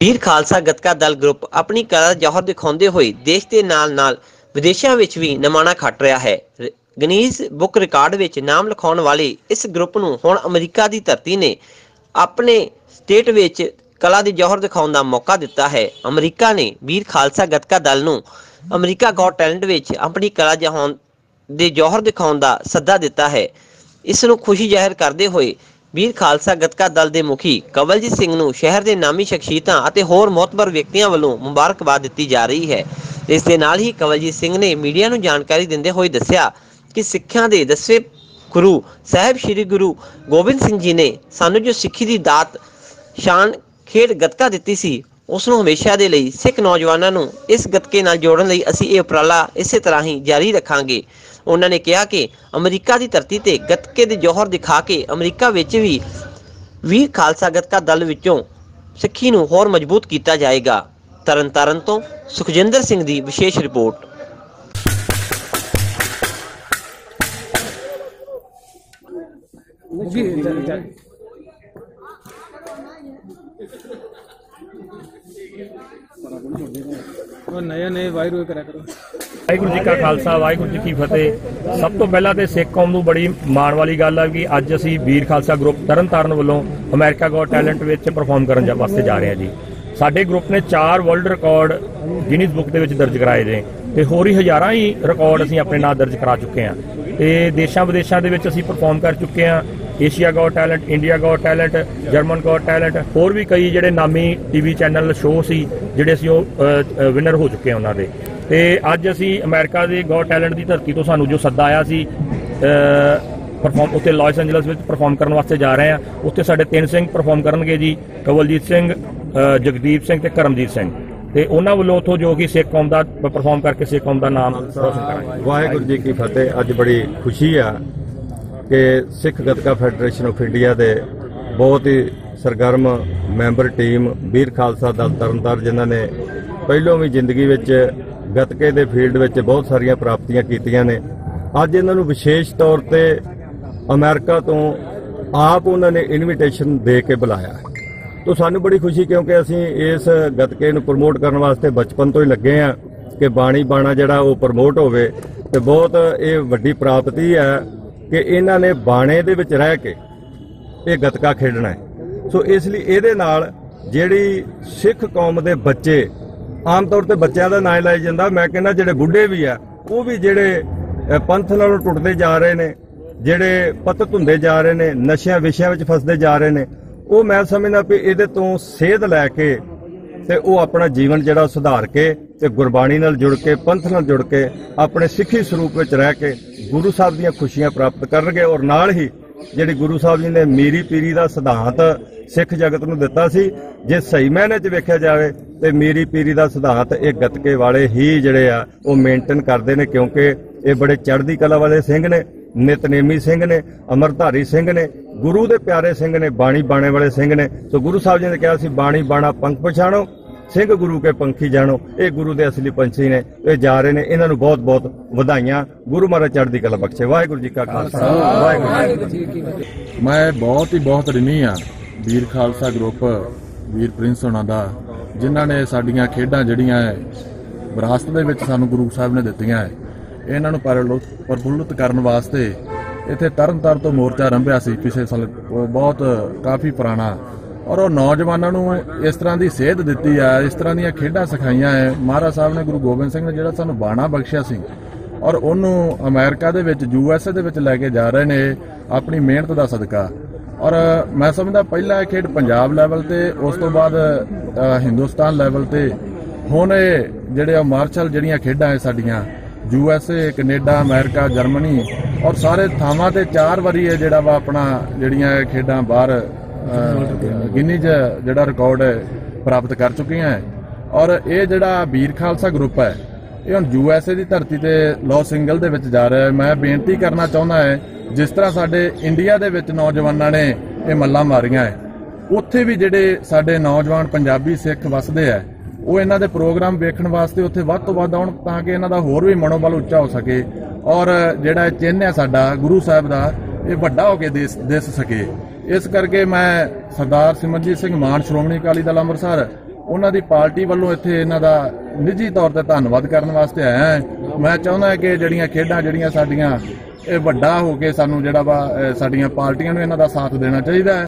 ਵੀਰ Khalsa Gatka Dal group ਆਪਣੀ ਕਲਾ ਦਾ ਜੌਹਰ ਦਿਖਾਉਂਦੇ ਹੋਏ ਦੇਸ਼ ਦੇ ਨਾਲ-ਨਾਲ ਵਿਦੇਸ਼ਾਂ ਵਿੱਚ ਵੀ ਨਮਾਣਾ ਖੱਟ ਰਿਹਾ ਹੈ। ਗਨੀਜ਼ ਬੁੱਕ ਰਿਕਾਰਡ ਵਿੱਚ ਨਾਮ ਲਿਖਾਉਣ ਵਾਲੇ ਇਸ ਗਰੁੱਪ ਨੂੰ ਹੁਣ ਅਮਰੀਕਾ ਦੀ ਧਰਤੀ ਨੇ ਆਪਣੇ ਸਟੇਟ ਵਿੱਚ ਕਲਾ ਦੇ ਜ਼ੋਹਰ ਦਿਖਾਉਣ ਦਾ ਮੌਕਾ ਦਿੱਤਾ ਹੈ। ਅਮਰੀਕਾ ਨੇ ਵੀਰ ਖਾਲਸਾ ਗੱਤਕਾ ਦਲ ਨੂੰ ਅਮਰੀਕਾ ਗੌਟ ਟੈਲੈਂਟ ਵਿੱਚ ਆਪਣੀ ਕਲਾ ਜਹਾਨ ਦੇ ਜੋਹਰ ਦਿਖਾਉਣ ਦਾ ਸੱਦਾ ਦਿੱਤਾ ਹੈ। ਇਸ ਨੂੰ ਖੁਸ਼ੀ ਜ਼ਾਹਿਰ ਕਰਦੇ ਹੋਏ ਵੀਰ ਖਾਲਸਾ ਗੱਤਕਾ ਦਲ ਦੇ ਮੁਖੀ ਕਵਲਜੀਤ ਸਿੰਘ ਨੂੰ ਸ਼ਹਿਰ ਦੇ ਨਾਮੀ ਸ਼ਖਸੀਅਤਾਂ ਅਤੇ ਹੋਰ ਮੌਤਬਰ ਵਿਅਕਤੀਆਂ ਵੱਲੋਂ ਮੁਬਾਰਕਬਾਦ ਦਿੱਤੀ ਜਾ ਰਹੀ ਹੈ। ਇਸ ਦੇ ਨਾਲ ਹੀ ਕਵਲਜੀਤ ਸਿੰਘ ਨੇ ਮੀਡੀਆ ਨੂੰ ਜਾਣਕਾਰੀ ਦਿੰਦੇ ਹੋਏ ਦੱਸਿਆ ਕਿ ਸਿੱਖਾਂ ਦੇ ਦਸਵੇਂ ਗੁਰੂ ਸਾਹਿਬ ਸ੍ਰੀ ਗੁਰੂ ਗੋਬਿੰਦ ਸਿੰਘ ਜੀ ਨੇ ਸਾਨੂੰ ਜੋ ਸਿੱਖੀ ਦੀ ਦਾਤ, ਸ਼ਾਨ ਖੇਡ ਗੱਤਕਾ ਦਿੱਤੀ ਸੀ। ਉਸ ਨੂੰ ਹਮੇਸ਼ਾ ਦੇ ਲਈ ਸਿੱਖ ਨੌਜਵਾਨਾਂ ਨੂੰ ਇਸ ਗੱਤਕੇ ਨਾਲ ਜੋੜਨ ਲਈ ਅਸੀਂ ਇਹ ਉਪਰਾਲਾ ਇਸੇ ਤਰ੍ਹਾਂ ਹੀ ਜਾਰੀ ਰੱਖਾਂਗੇ। ਉਹਨਾਂ ਨੇ ਕਿਹਾ ਕਿ ਅਮਰੀਕਾ ਦੀ ਧਰਤੀ ਤੇ ਗੱਤਕੇ ਦੇ ਜੋਹਰ ਦਿਖਾ ਕੇ ਅਮਰੀਕਾ ਵਿੱਚ ਵੀ ਵੀਰ ਖਾਲਸਾ ਗੱਤਕਾ ਦਲ ਵਿੱਚੋਂ ਸਿੱਖੀ ਨੂੰ ਹੋਰ ਮਜ਼ਬੂਤ ਕੀਤਾ ਜਾਏਗਾ। ਤਰਨਤਾਰਨ ਤੋਂ ਸੁਖਜਿੰਦਰ ਸਿੰਘ ਦੀ ਵਿਸ਼ੇਸ਼ ਰਿਪੋਰਟ। ਉਹ ਨਏ ਨਏ ਵਾਇਰੂ ਕਰਿਆ ਕਰੋ। ਵਾਹਿਗੁਰੂ ਜੀ ਕਾ ਖਾਲਸਾ, ਵਾਹਿਗੁਰੂ ਜੀ ਕੀ ਫਤਿਹ। ਸਭ ਤੋਂ ਪਹਿਲਾਂ ਤੇ ਸਿੱਖ ਕੌਮ ਨੂੰ ਬੜੀ ਮਾਣ ਵਾਲੀ ਗੱਲ ਹੈ ਕਿ ਅੱਜ ਅਸੀਂ ਵੀਰ ਖਾਲਸਾ ਗਰੁੱਪ ਤਰਨਤਾਰਨ ਵੱਲੋਂ ਅਮਰੀਕਾ ਗੋਟ ਟੈਲੈਂਟ ਵਿੱਚ ਪਰਫਾਰਮ ਕਰਨ ਜਾ ਵਾਸਤੇ ਜਾ ਰਹੇ ਹਾਂ ਜੀ। ਸਾਡੇ ਗਰੁੱਪ ਨੇ 4 ਵਰਲਡ ਰਿਕਾਰਡ ਗਿਨੀਜ਼ ਬੁੱਕ ਦੇ ਵਿੱਚ ਦਰਜ ਕਰਾਏ ਨੇ ਤੇ ਹੋਰ ਹੀ ਹਜ਼ਾਰਾਂ ਹੀ ਰਿਕਾਰਡ ਅਸੀਂ ਆਪਣੇ ਨਾਂ ਦਰਜ ਕਰਾ ਚੁੱਕੇ ਹਾਂ। ਤੇ ਦੇਸ਼ਾਂ ਵਿਦੇਸ਼ਾਂ ਦੇ ਵਿੱਚ ਅਸੀਂ ਪਰਫਾਰਮ ਕਰ ਚੁੱਕੇ ਹਾਂ। Asia got talent India got talent German got talent ਹੋਰ ਵੀ ਕਈ ਜਿਹੜੇ ਨਾਮੀ ਟੀਵੀ ਚੈਨਲ ਸ਼ੋਅ ਸੀ, ਜਿਹੜੇ ਅਸੀਂ ਉਹ ਵਿਨਰ ਹੋ ਚੁੱਕੇ ਹਾਂ ਉਹਨਾਂ ਦੇ। ਤੇ ਅੱਜ ਅਸੀਂ ਅਮਰੀਕਾ ਦੇ ਗੋਟ ਟੈਲੈਂਟ ਦੀ ਧਰਤੀ ਤੋਂ ਸਾਨੂੰ ਜੋ ਸੱਦਾ ਆਇਆ ਸੀ ਪਰਫਾਰਮ ਉੱਥੇ ਲਾਸ ਐਂਜਲਸ ਵਿੱਚ ਪਰਫਾਰਮ ਕਰਨ ਵਾਸਤੇ ਜਾ ਰਹੇ ਹਾਂ। ਉੱਥੇ ਸਾਡੇ ਤਿੰਨ ਸਿੰਘ ਪਰਫਾਰਮ ਕਰਨਗੇ ਜੀ, ਕਵਲਜੀਤ ਸਿੰਘ ਜਗਦੀਪ ਸਿੰਘ ਤੇ ਕਰਮਜੀਤ ਸਿੰਘ। ਤੇ ਉਹਨਾਂ ਵੱਲੋਂ ਉੱਥੋਂ ਜੋ ਕਿ ਸਿੱਖ ਕੌਮ ਦਾ ਪਰਫਾਰਮ ਕਰਕੇ ਸਿੱਖ ਕੌਮ ਦਾ ਨਾਮ ਰੋਸ਼ਨ ਕਰਾਂਗੇ। ਵਾਹਿਗੁਰੂ ਜੀ ਕੀ ਫਤਿਹ, ਅੱਜ ਬੜੀ ਖੁਸ਼ੀ ਆ ਕਿ Sikh Gatka federation of India ਦੇ ਬਹੁਤ ਹੀ ਸਰਗਰਮ ਮੈਂਬਰ ਟੀਮ ਵੀਰ ਖਾਲਸਾ ਦਲ ਤਰਨਤਾਰਨ, ਜਿਨ੍ਹਾਂ ਨੇ ਪਹਿਲੋਂ ਵੀ ਜ਼ਿੰਦਗੀ ਵਿੱਚ ਗੱਤਕੇ ਦੇ ਫੀਲਡ ਵਿੱਚ ਬਹੁਤ ਸਾਰੀਆਂ ਪ੍ਰਾਪਤੀਆਂ ਕੀਤੀਆਂ ਨੇ। ਅੱਜ ਇਹਨਾਂ ਨੂੰ ਵਿਸ਼ੇਸ਼ ਤੌਰ ਤੇ ਅਮਰੀਕਾ ਤੋਂ ਆਪ ਉਹਨਾਂ ਨੇ ਇਨਵੀਟੇਸ਼ਨ ਦੇ ਕੇ ਬੁਲਾਇਆ ਹੈ। ਤੋ ਸਾਨੂੰ ਬੜੀ ਖੁਸ਼ੀ ਕਿਉਂਕਿ ਅਸੀਂ ਇਸ ਗੱਤਕੇ ਨੂੰ ਪ੍ਰਮੋਟ ਕਰਨ ਵਾਸਤੇ ਬਚਪਨ ਤੋਂ ਹੀ ਲੱਗੇ ਆ ਕਿ ਬਾਣੀ ਬਾਣਾ ਜਿਹੜਾ ਉਹ ਪ੍ਰਮੋਟ ਹੋਵੇ ਤੇ ਬਹੁਤ ਇਹ ਵੱਡੀ ਪ੍ਰਾਪਤੀ ਹੈ ਕਿ ਇਹਨਾਂ ਨੇ ਬਾਣੇ ਦੇ ਵਿੱਚ ਰਹਿ ਕੇ ਇਹ ਗੱਤਕਾ ਖੇਡਣਾ ਹੈ। ਸੋ ਇਸ ਲਈ ਇਹਦੇ ਨਾਲ ਜਿਹੜੀ ਸਿੱਖ ਕੌਮ ਦੇ ਬੱਚੇ, ਆਮ ਤੌਰ ਤੇ ਬੱਚਿਆਂ ਦਾ ਨਾਂ ਲਾਇਆ ਜਾਂਦਾ, ਮੈਂ ਕਹਿੰਦਾ ਜਿਹੜੇ ਬੁੱਢੇ ਵੀ ਆ, ਉਹ ਵੀ ਜਿਹੜੇ ਪੰਥ ਨਾਲੋਂ ਟੁੱਟਦੇ ਜਾ ਰਹੇ ਨੇ, ਜਿਹੜੇ ਪਤਤ ਹੁੰਦੇ ਜਾ ਰਹੇ ਨੇ, ਨਸ਼ਿਆਂ ਵਿਸ਼ਿਆਂ ਵਿੱਚ ਫਸਦੇ ਜਾ ਰਹੇ ਨੇ, ਉਹ ਮੈਂ ਸਮਝਦਾ ਵੀ ਇਹਦੇ ਤੋਂ ਸੇਧ ਲੈ ਕੇ ਤੇ ਉਹ ਆਪਣਾ ਜੀਵਨ ਜਿਹੜਾ ਸੁਧਾਰ ਕੇ ਤੇ ਗੁਰਬਾਣੀ ਨਾਲ ਜੁੜ ਕੇ, ਪੰਥ ਨਾਲ ਜੁੜ ਕੇ ਆਪਣੇ ਸਿੱਖੀ ਸਰੂਪ ਵਿੱਚ ਰਹਿ ਕੇ ਗੁਰੂ ਸਾਹਿਬ ਦੀਆਂ ਖੁਸ਼ੀਆਂ ਪ੍ਰਾਪਤ ਕਰਨਗੇ ਔਰ ਨਾਲ ਹੀ ਜਿਹੜੀ ਗੁਰੂ ਸਾਹਿਬ ਜੀ ਨੇ ਮੀਰੀ ਪੀਰੀ ਦਾ ਸਿਧਾਂਤ ਸਿੱਖ ਜਗਤ ਨੂੰ ਦਿੱਤਾ ਸੀ, ਜੇ ਸਹੀ ਮਾਇਨੇ 'ਚ ਵੇਖਿਆ ਜਾਵੇ ਤੇ ਮੀਰੀ ਪੀਰੀ ਦਾ ਸਿਧਾਂਤ ਇਹ ਗੱਤਕੇ ਵਾਲੇ ਹੀ ਜਿਹੜੇ ਆ, ਉਹ ਮੇਨਟੇਨ ਕਰਦੇ ਨੇ ਕਿਉਂਕਿ ਇਹ ਬੜੇ ਚੜ੍ਹਦੀ ਕਲਾ ਵਾਲੇ ਸਿੰਘ ਨੇ, ਨਿਤਨੇਮੀ ਸਿੰਘ ਨੇ, ਅਮਰਧਾਰੀ ਸਿੰਘ ਨੇ, ਗੁਰੂ ਦੇ ਪਿਆਰੇ ਸਿੰਘ ਨੇ, ਬਾਣੀ ਬਾਣੇ ਵਾਲੇ ਸਿੰਘ ਨੇ। ਸੋ ਗੁਰੂ ਸਾਹਿਬ ਜੀ ਨੇ ਕਿਹਾ ਸੀ, ਬਾਣੀ ਬਾਣਾ ਪੰਖ ਪਛਾਣੋ ਸਿੰਘ ਗੁਰੂ ਕੇ ਪੰਖੀ ਜਾਣੋ, ਇਹ ਗੁਰੂ ਦੇ ਅਸਲੀ ਪੰਛੀ ਨੇ, ਇਹ ਜਾ ਰਹੇ ਨੇ, ਇਹਨਾਂ ਨੂੰ ਬਹੁਤ ਬਹੁਤ ਵਧਾਈਆਂ। ਗੁਰੂ ਮਹਾਰਾਜ ਚੜ੍ਹਦੀ ਕਲਾ ਬਖਸ਼ੇ। ਵਾਹਿਗੁਰੂ ਜੀ ਕਾ ਖਾਲਸਾ। ਵਾਹਿਗੁਰੂ ਜੀ ਕੀ ਫਤਿਹ। ਮੈਂ ਬਹੁਤ ਹੀ ਬਹੁਤ ਰਿਣੀ ਆ, ਵੀਰ ਖਾਲਸਾ ਗਰੁੱਪ, ਵੀਰ ਪ੍ਰਿੰਸ ਹੋਣਾ ਦਾ, ਜਿਨ੍ਹਾਂ ਨੇ ਸਾਡੀਆਂ ਖੇਡਾਂ ਜਿਹੜੀਆਂ ਹੈ ਵਿਰਾਸਤ ਦੇ ਵਿੱਚ ਸਾਨੂੰ ਗੁਰੂ ਸਾਹਿਬ ਨੇ ਦਿੱਤੀਆਂ ਹੈ ਇਹਨਾਂ ਨੂੰ ਪਰਲੋ- ਪ੍ਰਫੁੱਲਤ ਕਰਨ ਵਾਸਤੇ ਇੱਥੇ ਤਰਨਤਾਰਨ ਤੋਂ ਮੋਰਚਾ ਆਰੰਭਿਆ ਸੀ, ਪਿਛਲੇ ਸਾਲ ਬਹੁਤ ਕਾਫੀ ਪੁਰਾਣਾ ਔਰ ਉਹ ਨੌਜਵਾਨਾਂ ਨੂੰ ਇਸ ਤਰ੍ਹਾਂ ਦੀ ਸੇਧ ਦਿੱਤੀ ਆ, ਇਸ ਤਰ੍ਹਾਂ ਦੀਆਂ ਖੇਡਾਂ ਸਿਖਾਈਆਂ ਹੈ ਮਹਾਰਾਜ ਸਾਹਿਬ ਨੇ ਗੁਰੂ ਗੋਬਿੰਦ ਸਿੰਘ ਨੇ ਜਿਹੜਾ ਸਾਨੂੰ ਬਾਣਾ ਬਖਸ਼ਿਆ ਸੀ, ਔਰ ਉਹਨੂੰ ਅਮਰੀਕਾ ਦੇ ਵਿੱਚ, ਯੂ ਐੱਸ ਏ ਦੇ ਵਿੱਚ ਲੈ ਕੇ ਜਾ ਰਹੇ ਨੇ, ਆਪਣੀ ਮਿਹਨਤ ਦਾ ਸਦਕਾ। ਔਰ ਮੈਂ ਸਮਝਦਾ ਪਹਿਲਾ ਇਹ ਖੇਡ ਪੰਜਾਬ ਲੈਵਲ ਤੇ, ਉਸ ਤੋਂ ਬਾਅਦ ਹਿੰਦੁਸਤਾਨ ਲੈਵਲ ਤੇ। ਹੁਣ ਇਹ ਜਿਹੜੇ ਆ ਮਾਰਸ਼ਲ ਜਿਹੜੀਆਂ ਖੇਡਾਂ ਹੈ ਸਾਡੀਆਂ, U S A, Canada, America, Germany, ਔਰ ਸਾਰੇ ਥਾਵਾਂ ਤੇ ਚਾਰ ਵਾਰੀ ਇਹ ਜਿਹੜਾ ਵਾ ਆਪਣਾ ਜਿਹੜੀਆਂ ਖੇਡਾਂ ਬਾਹਰ ਗਿਨੀ 'ਚ ਜਿਹੜਾ ਰਿਕਾਰਡ ਪ੍ਰਾਪਤ ਕਰ ਚੁੱਕੀਆਂ ਹੈ। ਔਰ ਇਹ ਜਿਹੜਾ ਵੀਰ ਖਾਲਸਾ ਗਰੁੱਪ ਹੈ, ਇਹ ਹੁਣ ਯੂਐਸਏ ਦੀ ਧਰਤੀ ਤੇ ਲਾਸ ਸਿੰਗਲ ਦੇ ਵਿੱਚ ਜਾ ਰਿਹਾ ਹੈ। ਮੈਂ ਬੇਨਤੀ ਕਰਨਾ ਚਾਹੁੰਦਾ ਹੈ, ਜਿਸ ਤਰ੍ਹਾਂ ਸਾਡੇ ਇੰਡੀਆ ਦੇ ਵਿੱਚ ਨੌਜਵਾਨਾਂ ਨੇ ਇਹ ਮੱਲਾਂ ਮਾਰੀਆਂ ਹੈ, ਉੱਥੇ ਵੀ ਜਿਹੜੇ ਸਾਡੇ ਨੌਜਵਾਨ ਪੰਜਾਬੀ ਸਿੱਖ ਵਸਦੇ ਆ ਉਹ ਇਹਨਾਂ ਦੇ ਪ੍ਰੋਗਰਾਮ ਵੇਖਣ ਵਾਸਤੇ ਉੱਥੇ ਵੱਧ ਤੋਂ ਵੱਧ ਆਉਣ ਤਾਂ ਕਿ ਇਹਨਾਂ ਦਾ ਹੋਰ ਵੀ ਮਨੋਬਲ ਉੱਚਾ ਹੋ ਸਕੇ। ਔਰ ਜਿਹੜਾ ਇਹ ਚਿੰਨ੍ਹ ਹੈ ਸਾਡਾ ਗੁਰੂ ਸਾਹਿਬ ਦਾ, ਇਹ ਵੱਡਾ ਹੋ ਕੇ ਦਿਸ ਦਿਸ ਸਕੇ। ਇਸ ਕਰਕੇ ਮੈਂ ਸਰਦਾਰ ਸਿਮਰਜੀਤ ਸਿੰਘ ਮਾਨ, ਸ਼੍ਰੋਮਣੀ ਅਕਾਲੀ ਦਲ ਅੰਮ੍ਰਿਤਸਰ, ਉਹਨਾਂ ਦੀ ਪਾਰਟੀ ਵੱਲੋਂ ਇੱਥੇ ਇਹਨਾਂ ਦਾ ਨਿੱਜੀ ਤੌਰ ਤੇ ਧੰਨਵਾਦ ਕਰਨ ਵਾਸਤੇ ਆਇਆ ਹਾਂ। ਮੈਂ ਚਾਹੁੰਦਾ ਕਿ ਜਿਹੜੀਆਂ ਖੇਡਾਂ ਜਿਹੜੀਆਂ ਸਾਡੀਆਂ ਇਹ ਵੱਡਾ ਹੋ ਕੇ ਸਾਨੂੰ ਜਿਹੜਾ ਵਾ ਸਾਡੀਆਂ ਪਾਰਟੀਆਂ ਨੂੰ ਇਹਨਾਂ ਦਾ ਸਾਥ ਦੇਣਾ ਚਾਹੀਦਾ ਹੈ।